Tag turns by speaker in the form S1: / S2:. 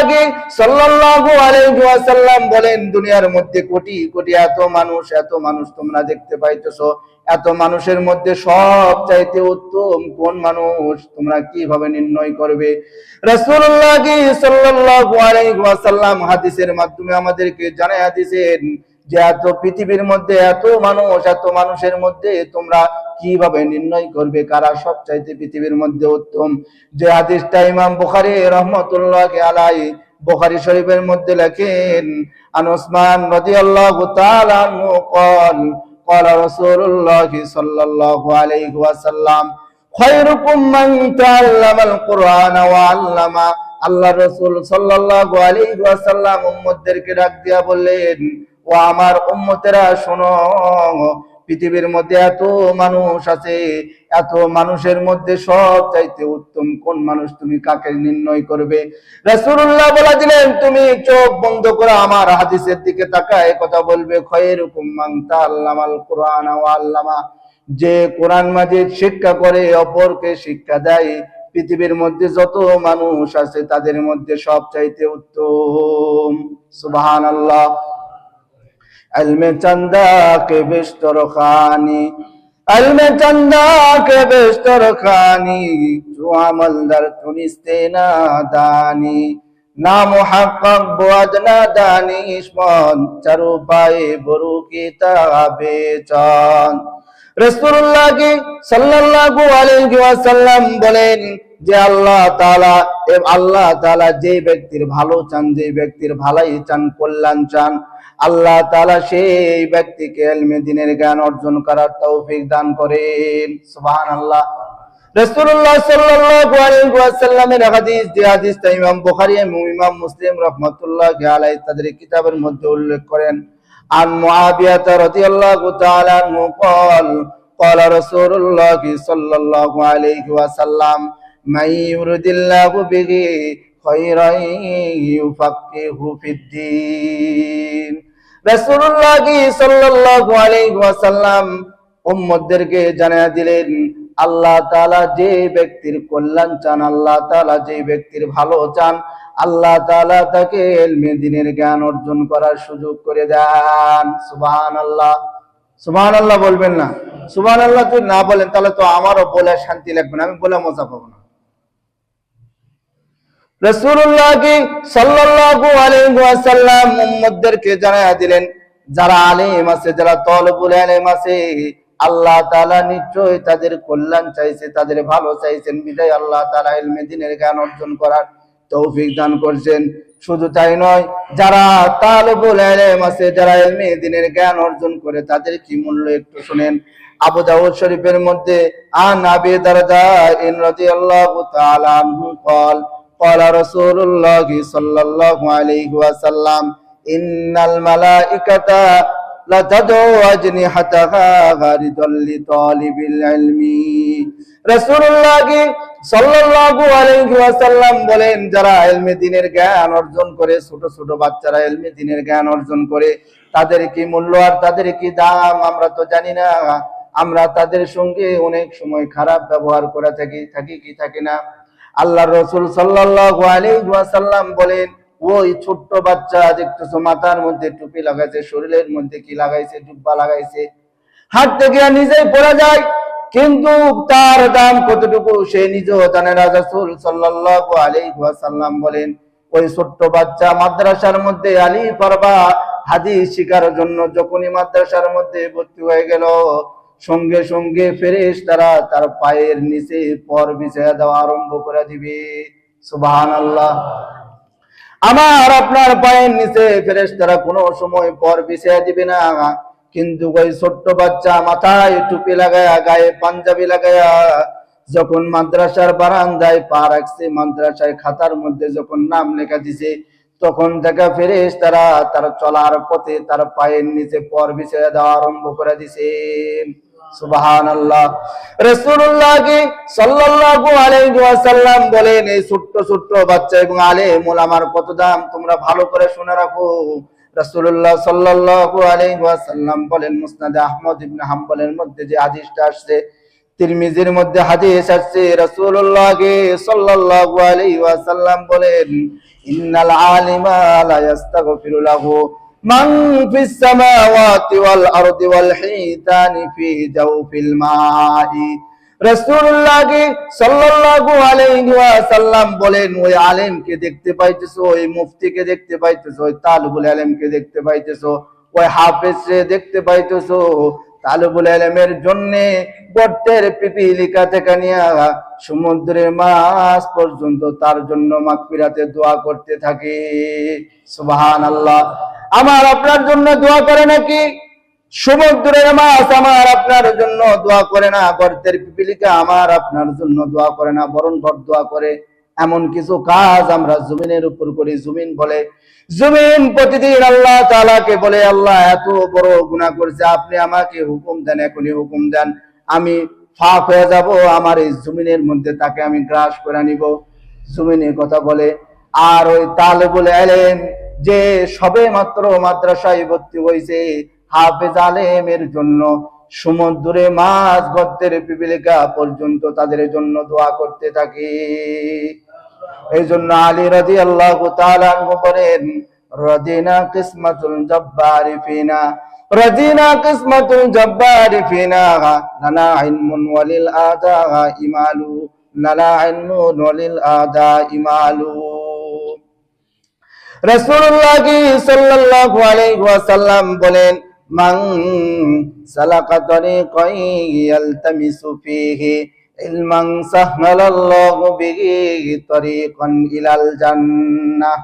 S1: রাসূলুল্লাহ সাল্লাল্লাহু আলাইহি ওয়াসাল্লাম বলেন, দুনিয়ার মধ্যে কোটি কোটি এত মানুষ এত মানুষ তোমরা দেখতে পাইতেছো। এত মানুষের মধ্যে সব চাইতে উত্তম কোন মানুষ তোমরা কীভাবে নির্ণয় করবে? রাসূলুল্লাহ সাল্লাল্লাহু আলাইহি ওয়াসাল্লাম হাদিসের মাধ্যমে আমাদেরকে জানায় দিয়েছেন যে এত পৃথিবীর মধ্যে এত মানুষ এত মানুষের মধ্যে তোমরা কিভাবে নির্ণয় করবে কারা সবচাইতে পৃথিবীর মধ্যে উত্তম যে হাদিসটা ইমাম বুখারী রহমতুল্লাহ আলাই বুখারী শরীফের মধ্যে লেখেন আন উসমান রাদিয়াল্লাহু তাআলা আনহু قال قال رسول الله صلى الله عليه وسلم خيركم من تعلم القرآن وعلم আল্লাহ রসুল সাল্লাল্লাহু আলাইহি ওয়াসাল্লাম উম্মতদেরকে ডাক দিয়া বললেন ও আমার উম্মতেরা, শোনো, পৃথিবীর মধ্যে এত মানুষ আছে, এত মানুষের মধ্যে সব চাইতে উত্তম কোন মানুষ তুমি কাকে নির্ণয় করবে? রাসূলুল্লাহ বলে দিলেন তুমি চোখ বন্ধ করে আমার হাদিসের দিকে তাকায় কথা বলবে খয়েরুকুম মান তাআল্লামাল কুরআন ওয়া আল্লামা। যে কোরআন মাজিদ শিক্ষা করে, অপরকে শিক্ষা দেয়। পৃথিবীর মধ্যে যত মানুষ আছে, তাদের মধ্যে সব চাইতে উত্তম। সুবহানাল্লাহ। علم چندا کے بستر خانی علم چندا کے بستر خانی تو عمل در تنستے نادانی নাম হাক্কাক বুয়াদ না দানিশ মন চারু পায়ে বরু কিতাবে চন রাসূলুল্লাহ কি সাল্লাল্লাহু আলাইহি ওয়াসাল্লাম বলেন যে আল্লাহ তাআলা এ আল্লাহ তাআলা যে ব্যক্তির ভালো চান যে ব্যক্তির ভালাই চান কল্যাণ চান আল্লাহ তাআলা সেই ব্যক্তিকে ইলমে দ্বীনের জ্ঞান অর্জন করার তৌফিক দান করেন সুবহানাল্লাহ রাসূলুল্লাহ সাল্লাল্লাহু আলাইহি ওয়াসাল্লামের হাদিস যে হাদিসটা ইমাম বুখারী এবং ইমাম মুসলিম রাহমাতুল্লাহি আলাইহি তাদের কিতাবের মধ্যে উল্লেখ করেন عن معاوية رضي الله تعالى عنه قال قال رسول الله صلى الله عليه وسلم من يرد الله به خيرا يفقهه في الدين রাসূলুল্লাহ সাল্লাল্লাহু আলাইহি ওয়াসাল্লাম উম্মতদেরকে জানিয়ে দিলেন আল্লাহ তাআলা যে ব্যক্তির কল্যাণ চান আল্লাহ তাআলা যে ব্যক্তির ভালো চান আল্লাহ তাআলা তাকে ইলমে দ্বীনের জ্ঞান অর্জন করার সুযোগ করে দেন সুবহানাল্লাহ সুবহানাল্লাহ বলবেন না সুবহানাল্লাহ যদি না বলেন তাহলে তো আমারও বলে শান্তি লাগবে না আমি বলে মজা পাবো না রাসূলুল্লাহ কি সাল্লাল্লাহু আলাইহি ওয়াসাল্লাম উম্মতদেরকে জানায়া দিলেন, যারা আলেম আছে, যারা তলবুল আলেম আছে, আল্লাহ তাআলা নিশ্চয় তাদের কল্যাণ চাইছে, তাদের ভালো চাইছেন, বিদায় আল্লাহ তাআলা ইলমে দ্বীনের জ্ঞান অর্জন করার তৌফিক দান করছেন। শুধু তাই নয়, যারা তালবুল ইলম আছে, যারা ইলমে দ্বীনের জ্ঞান অর্জন করে, তাদের কি মূল্য একটু শুনেন? আবু দাউদ শরীফের মধ্যে, আন আবি দারদা ইন রাদিয়াল্লাহু তাআলা আনহু قال قال رسول الله صلى الله عليه وسلم إن الملائكة لتدعو أجنحتها غاردا لطالب العلم রাসূলুল্লাহ কি সাল্লাল্লাহু আলাইহি ওয়াসাল্লাম বলেন যারা ইলমে দ্বীনের জ্ঞান অর্জন করে ছোট ছোট বাচ্চারা ইলমে দ্বীনের জ্ঞান অর্জন করে তাদের কি মূল্য আর তাদের কি দাম আমরা তো জানি না আমরা তাদের সঙ্গে অনেক সময় খারাপ ব্যবহার করে থাকি থাকি কি থাকি না আল্লাহ রসুল সাল্লাল্লাহু আলাইহি ওয়াসাল্লাম বলেন, ওই ছোট্ট বাচ্চা দেখতেছো মাথার মধ্যে টুপি লাগাইছে, শরীরের মধ্যে কি লাগাইছে, জুব্বা লাগাইছে, হাঁটতে গিয়ে নিজেই পড়ে যায়, কিন্তু তার দাম কতটুকু সে নিজেও জানে না। রাসূল সাল্লাল্লাহু আলাইহি ওয়াসাল্লাম বলেন, ওই ছোট্ট বাচ্চা মাদ্রাসার মধ্যে আলী পারবা হাদিস শিকার জন্য যখনই মাদ্রাসার মধ্যে ভর্তি হয়ে গেল সঙ্গে সঙ্গে ফেরেশ তারা তার পায়ের নিচে পর বিছায়া দেওয়া আরম্ভ করে দিবে। সুবহানাল্লাহ। আমার আপনার পায়ের নিচে ফেরেশ তারা কোনো সময় পর বিছায়া দিবে না। কিন্তু ওই ছোট্ট বাচ্চা মাথায় টুপি লাগায়া, গায়ে পাঞ্জাবি লাগায়া, যখন মাদ্রাসার বারান্দায় পা রাখছে মাদ্রাসায় খাতার মধ্যে যখন নাম লেখা দিছে, তখন দেখা ফেরেশ তারা তার চলার পথে তার পায়ের নিচে পর বিছিয়ে দেওয়া আরম্ভ করে দিছে। আহমদ মধ্যে যে হাদিসটা আসছে, তিরমিজির মধ্যে হাদিস আসছে রাসূলুল্লাহ সাল্লাল্লাহু ওয়াসাল্লাম বলেন, ইন্নাল আলিমা সামাওয়াতি ওয়াল আরদি ওয়াল হিতানি ফি জাওফিল মাই। রাসূলুল্লাহ সাল্লাল্লাহু আলাইহি ওয়াসাল্লাম বলেন, ওই আলেমকে দেখতে পাইতেছো, ওই মুফতিকে দেখতে পাইতেছো, ওই তালিবুল আলেমকে দেখতে পাইতেছো, ওই হাফেজকে দেখতে পাইতেছো। তালিবুল আলেমের জন্য গর্তের পিপিলিকা থেকে নিয়ে সমুদ্রের মাছ পর্যন্ত তার জন্য মাগফিরাতে দোয়া করতে থাকে। সুবহান আল্লাহ আমার আপনার জন্য দোয়া করে নাকি? সমুদ্রের মাছ আমার আপনার জন্য দোয়া করে না, গর্তের পিপিলিকা আমার আপনার জন্য দোয়া করে না বরণ ঘর দোয়া করে। এমন কিছু কাজ আমরা জমিনের উপর করি, জমিন বলে। জমিন প্রতিদিন আল্লাহ তালাকে বলে, আল্লাহ, এত বড় গুনাহ করছে, আপনি আমাকে হুকুম দেন, এখনই হুকুম দেন। আমি ফাঁক হয়ে যাব, আমার এই জমিনের মধ্যে তাকে আমি গ্রাস করে নিব জমিনের কথা বলে আর ওই তালে বলে এলেন যে সবে মাত্র মাদ্রাসায় ভর্তি হয়েছে, হাফেজ আলেমের জন্য সমুদ্রে মাছ গর্তের পিপিলিকা পর্যন্ত তাদের জন্য দোয়া করতে থাকি। এই জন্য আলী রাজি আল্লাহ বলেন, রদিনা কিসমাতুল জব্বারি ফিনা রদিনা কিসমাতুল জব্বারি ফিনা লানা ইলমুন ওয়ালিল আদা ইমালু নানা ইলমুন ওয়ালিল আদা ইমালু। রাসূলুল্লাহ বলেন মান সালাকা তরিকান ইয়ালতামিসু ফীহি ইলমান সাহমালাল্লাহু বিহি তরিকান ইলাল জান্নাহ।